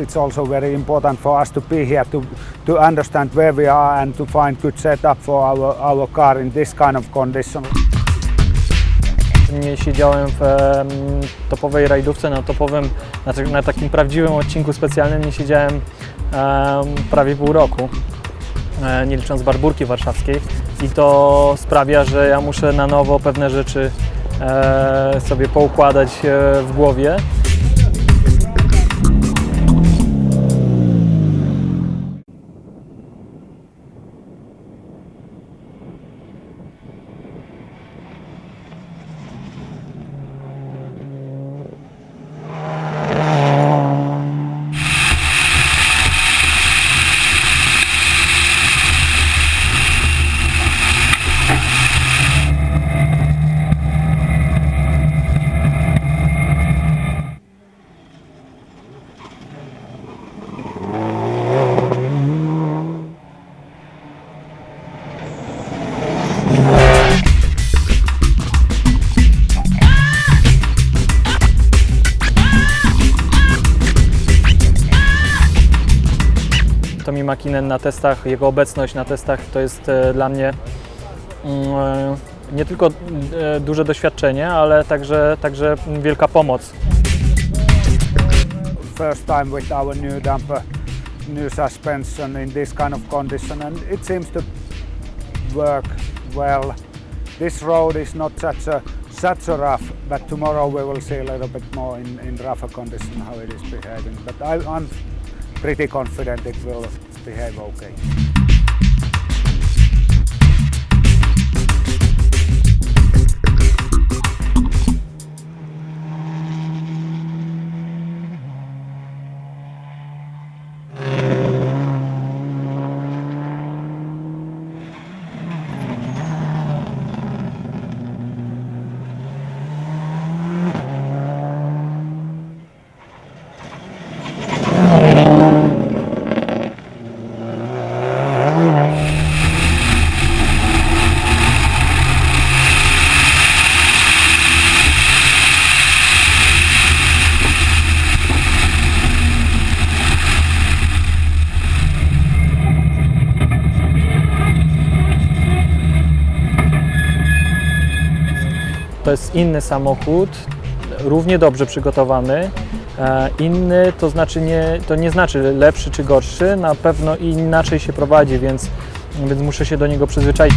it's also very important for us to be here to, to understand where we are and to find good setup for our, our car in this kind of condition. Nie siedziałem w em, topowej rajdówce, na topowym, na, tak- na takim prawdziwym odcinku specjalnym nie siedziałem em, prawie pół roku, e, nie licząc barburki warszawskiej i to sprawia, że ja muszę na nowo pewne rzeczy e, sobie poukładać e, w głowie. Tomi Makinen na testach, jego obecność na testach to jest e, dla mnie mm, e, nie tylko e, duże doświadczenie, ale także, także wielka pomoc. First time with our new dumper, new suspension in this kind of condition and it seems to work well. This road is not such a such a rough, but tomorrow we will see a little bit more in, in rougher condition how it is behaving. But I, I'm pretty confident it will behave okay. To jest inny samochód, równie dobrze przygotowany. E, Inny to znaczy nie, to nie znaczy lepszy czy gorszy, na pewno inaczej się prowadzi, więc, więc muszę się do niego przyzwyczaić.